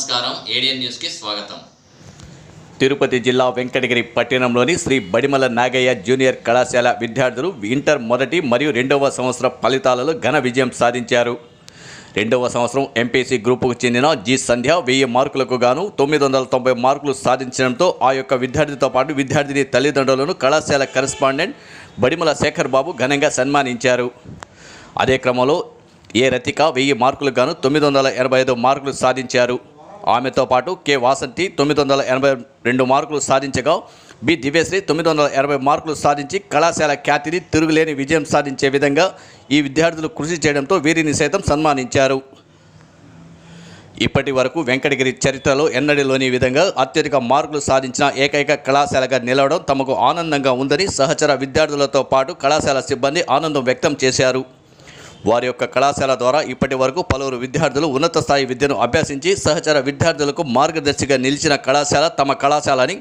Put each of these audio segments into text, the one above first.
నమస్కారం. ఏడియన్ న్యూస్కి స్వాగతం. తిరుపతి జిల్లా వెంకటగిరి పట్టణంలోని శ్రీ బడిమల నాగయ్య జూనియర్ కళాశాల విద్యార్థులు ఇంటర్ మొదటి మరియు రెండవ సంవత్సరం ఫలితాలలో ఘన విజయం సాధించారు. రెండవ సంవత్సరం ఎంపీసీ గ్రూపుకు చెందిన జి సంధ్య వెయ్యి మార్కులకు గాను తొమ్మిది వందల తొంభై మార్కులు సాధించడంతో ఆ యొక్క విద్యార్థితో పాటు విద్యార్థిని తల్లిదండ్రులను కళాశాల కరెస్పాండెంట్ బడిమల శేఖర్ బాబు ఘనంగా సన్మానించారు. అదే క్రమంలో ఏ రతిక వెయ్యి మార్కులకు గాను తొమ్మిది వందల ఎనభై ఐదు మార్కులు సాధించారు. ఆమెతో పాటు కె వాసంతి తొమ్మిది వందల ఎనభై రెండు మార్కులు సాధించగా బి దివ్యశ్రీ తొమ్మిది వందల ఎనభై మార్కులు సాధించి కళాశాల ఖ్యాతిని తిరుగులేని విజయం సాధించే విధంగా ఈ విద్యార్థులు కృషి చేయడంతో వీరిని సైతం సన్మానించారు. ఇప్పటి వరకు వెంకటగిరి చరిత్రలో ఎన్నడిలోని విధంగా అత్యధిక మార్కులు సాధించిన ఏకైక కళాశాలగా నిలవడం తమకు ఆనందంగా ఉందని సహచర విద్యార్థులతో పాటు కళాశాల సిబ్బంది ఆనందం వ్యక్తం చేశారు. వారి యొక్క కళాశాల ద్వారా ఇప్పటి వరకు పలువురు విద్యార్థులు ఉన్నత స్థాయి విద్యను అభ్యసించి సహచర విద్యార్థులకు మార్గదర్శిగా నిలిచిన కళాశాల తమ కళాశాలని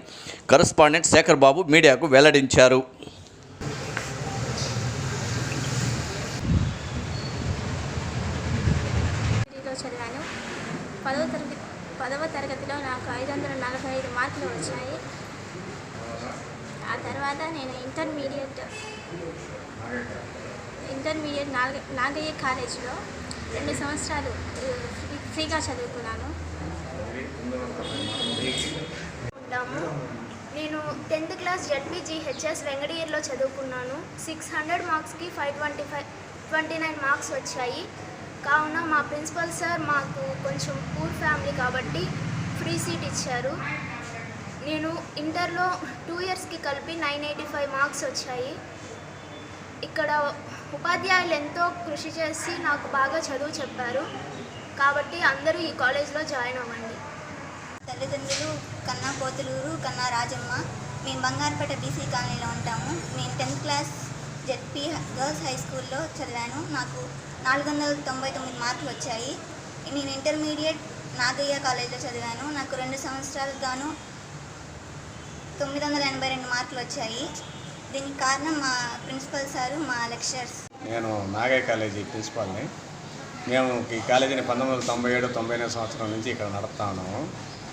కరస్పాండెంట్ శేఖర్ బాబు మీడియాకు వెల్లడించారు. చదివాను పదవ తరగతి పదవ తరగతిలో నాకు ఐదు వందల నలభై ఐదు మార్కులు వచ్చాయి ఆ తర్వాత నేను ఇంటర్మీడియట్ ఇంటర్మీడియట్ నాగ నాగయ్య కాలేజీలో రెండు సంవత్సరాలు ఫ్రీగా చదువుకున్నాను. ఉంటాము. నేను టెన్త్ క్లాస్ జడ్పీజీహెచ్ఎస్ వెంగడియర్లో చదువుకున్నాను. సిక్స్ హండ్రెడ్ మార్క్స్కి five twenty five twenty nine marks వచ్చాయి. కావున మా ప్రిన్సిపల్ సార్ మాకు కొంచెం పూర్ ఫ్యామిలీ కాబట్టి ఫ్రీ సీట్ ఇచ్చారు. నేను ఇంటర్లో టూ ఇయర్స్కి కలిపి నైన్ ఎయిటీ ఫైవ్ మార్క్స్ వచ్చాయి. ఇక్కడ ఉపాధ్యాయులు ఎంతో కృషి చేసి నాకు బాగా చదువు చెప్పారు. కాబట్టి అందరూ ఈ కాలేజ్లో జాయిన్ అవ్వండి. తల్లిదండ్రులు కన్నా పోతులూరు కన్నా రాజమ్మ. మేము బంగారపేట బీసీ కాలనీలో ఉంటాము. నేను tenth class ZP girls high స్కూల్లో చదివాను. నాకు నాలుగు వందల తొంభై తొమ్మిది మార్కులు వచ్చాయి. నేను ఇంటర్మీడియట్ నాగయ్య కాలేజ్లో చదివాను. నాకు రెండు సంవత్సరాలకు గాను తొమ్మిది వందల ఎనభై రెండు మార్కులు వచ్చాయి. దీనికి కారణం మా ప్రిన్సిపల్ సారు మా లెక్చరర్స్. నేను నాగయ్య కాలేజీ ప్రిన్సిపాల్ని. మేము ఈ కాలేజీని పంతొమ్మిది వందల తొంభై ఏడు తొంభై ఎనిమిది సంవత్సరం నుంచి ఇక్కడ నడుపుతా ఉన్నాము.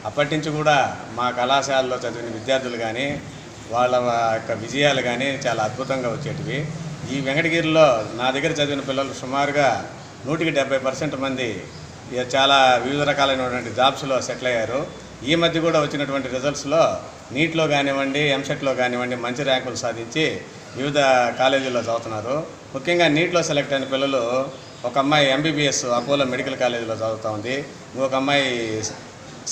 అప్పటి నుంచి కూడా మా కళాశాలలో చదివిన విద్యార్థులు కానీ వాళ్ళ యొక్క విజయాలు కానీ చాలా అద్భుతంగా వచ్చేటివి. ఈ వెంకటగిరిలో నా దగ్గర చదివిన పిల్లలు సుమారుగా నూటికి డెబ్బై పర్సెంట్ మంది ఇక చాలా వివిధ రకాలైనటువంటి జాబ్స్లో సెటిల్ అయ్యారు. ఈ మధ్య కూడా వచ్చినటువంటి రిజల్ట్స్లో నీట్లో కానివ్వండి ఎంసెట్లో కానివ్వండి మంచి ర్యాంకులు సాధించి వివిధ కాలేజీల్లో చదువుతున్నారు. ముఖ్యంగా నీట్లో సెలెక్ట్ అయిన పిల్లలు ఒక అమ్మాయి ఎంబీబీఎస్ అపోలో మెడికల్ కాలేజీలో చదువుతూ ఉంది. ఇంకొక అమ్మాయి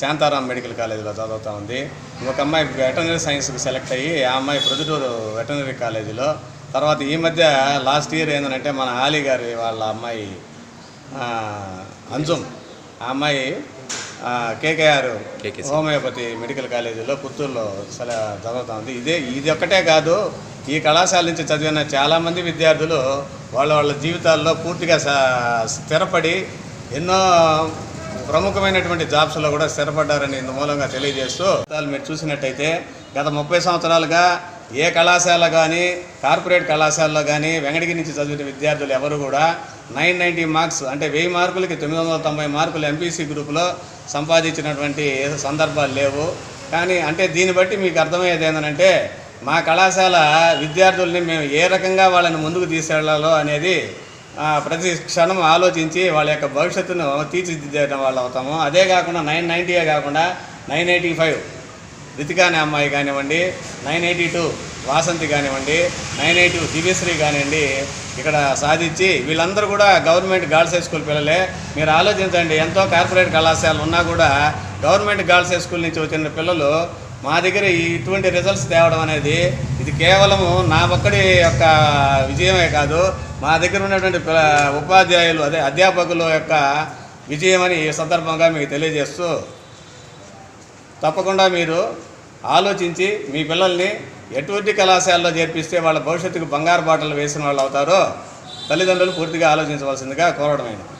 శాంతారాం మెడికల్ కాలేజీలో చదువుతూ ఉంది. ఇంకొక అమ్మాయి వెటనరీ సైన్స్కి సెలెక్ట్ అయ్యి ఆ అమ్మాయి ప్రొద్దుటూరు వెటనరీ కాలేజీలో తర్వాత ఈ మధ్య లాస్ట్ ఇయర్ ఏంటంటే మన ఆలీ గారి వాళ్ళ అమ్మాయి అంజుమ్. ఆ అమ్మాయి కేకేఆర్. హోమియోపతి మెడికల్ కాలేజీలో పుత్తూరులో చదువుతా ఉంది ఇదే ఇది ఒక్కటే కాదు ఈ కళాశాల నుంచి చదివిన చాలామంది విద్యార్థులు వాళ్ళ వాళ్ళ జీవితాల్లో పూర్తిగా స్థిరపడి ఎన్నో ప్రముఖమైనటువంటి జాబ్స్లో కూడా స్థిరపడ్డారని ఇందు మూలంగా తెలియజేస్తూ మీరు చూసినట్టయితే గత ముప్పై సంవత్సరాలుగా ఏ కళాశాల కానీ కార్పొరేట్ కళాశాలలో కానీ వెంకటగిరి నుంచి చదివిన విద్యార్థులు ఎవరు కూడా నైన్ నైంటీ మార్క్స్ అంటే వెయ్యి మార్కులకి తొమ్మిది వందల తొంభై మార్కులు ఎంపీసీ గ్రూప్లో సంపాదించినటువంటి సందర్భాలు లేవు. కానీ అంటే దీన్ని బట్టి మీకు అర్థమయ్యేది ఏంటంటే మా కళాశాల విద్యార్థుల్ని మేము ఏ రకంగా వాళ్ళని ముందుకు తీసుకెళ్ళాలో అనేది ప్రతి క్షణం ఆలోచించి వాళ్ళ యొక్క భవిష్యత్తును తీర్చిదిద్దేయడం వాళ్ళు అవుతాము. అదే కాకుండా నైన్ నైంటీయే కాకుండా నైన్ ఎయిటీ ఫైవ్ రితికా అనే అమ్మాయి కానివ్వండి నైన్ ఎయిటీ టూ వాసంతి కానివ్వండి నైన్ ఎయిట్ దివ్యశ్రీ కానివ్వండి ఇక్కడ సాధించి వీళ్ళందరూ కూడా గవర్నమెంట్ గర్ల్స్ హై స్కూల్ పిల్లలే. మీరు ఆలోచించండి ఎంతో కార్పొరేట్ కళాశాలలు ఉన్నా కూడా గవర్నమెంట్ గర్ల్స్ హై స్కూల్ నుంచి వచ్చిన పిల్లలు మా దగ్గర ఇటువంటి రిజల్ట్స్ తేవడం అనేది ఇది కేవలము నా ఒక్కడి యొక్క విజయమే కాదు. మా దగ్గర ఉన్నటువంటి ఉపాధ్యాయులు అదే అధ్యాపకుల యొక్క విజయమని ఈ సందర్భంగా మీకు తెలియజేస్తూ తప్పకుండా మీరు ఆలోచించి మీ పిల్లల్ని ఎటువంటి కళాశాలలో చేర్పిస్తే వాళ్ళ భవిష్యత్తుకు బంగారు బాటలు వేసిన వాళ్ళు అవుతారో తల్లిదండ్రులు పూర్తిగా ఆలోచించవలసిందిగా కోరడమైనది